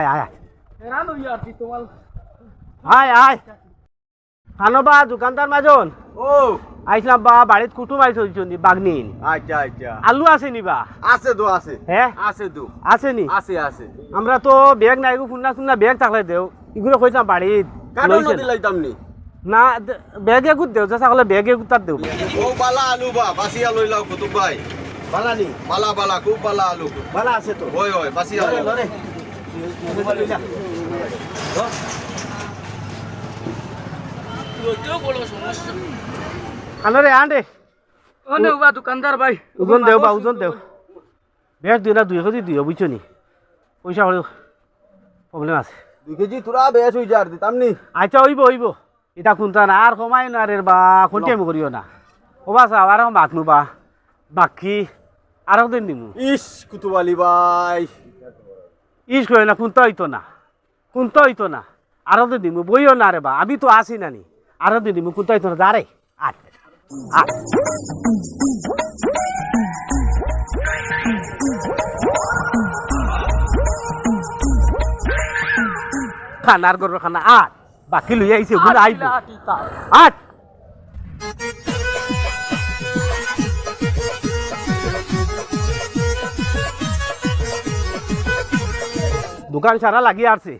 আয় আয় আয়। খানো বা দোকানদার মাজন। ও। আইসলাম বা বাড়িত কুটুম আইস বাগনিন। আচ্ছা আচ্ছা। আলু আছে নি বা? আছে তো আছে। হ্যাঁ আছে তো আছে নি? আছে আছে। আমরা তো ব্যাগ নাই গো ফুন্না ফুন্না ব্যাগ থাকলে দেও। ইগুলো কইতাম বাড়িত। কাটো নদী না। লাইতাম নি। না দে- ব্যাগ দেও যা সকলে ব্যাগ তার দেও। ও বালা আলু বা বাসিয়া লই লাও কুতুব ভাই। বালা নি? বালা বালা খুব বালা আলু। বালা আছে তো। হয় হয় বাসিয়া লরে, লই লরে। খানরে আন্ডে দোকানদার ভাই। ওজন দেও বা ওজন দেও। ব্যাগ দুই না দুই কেজি দিও বুঝছ নি? পয়সা হলে প্রবলেম আছে। দুই কেজি তোরা বেশ হই যার দিতাম নি? আচ্ছা হইব হইব। এটা কোনটা না আর কমাই না রে বা কোনটাই করিও না। কবা চা আর মাত নুবা। বাকি আর দিন দিমু। ইস কুতুব আলী ভাই। ইস করে না কোনটা হইতো না কোনটা হইতো না। আরও দিন দিমু বইও না রে বা আমি তো আসি নানি আরও দিন দিমু কোনটা হইতো না দাঁড়ে আট আট খানার গরু খানা আট বাকি লই আইছে ওগুলো আইব। আট দোকান সারা লাগিয়ে আসছে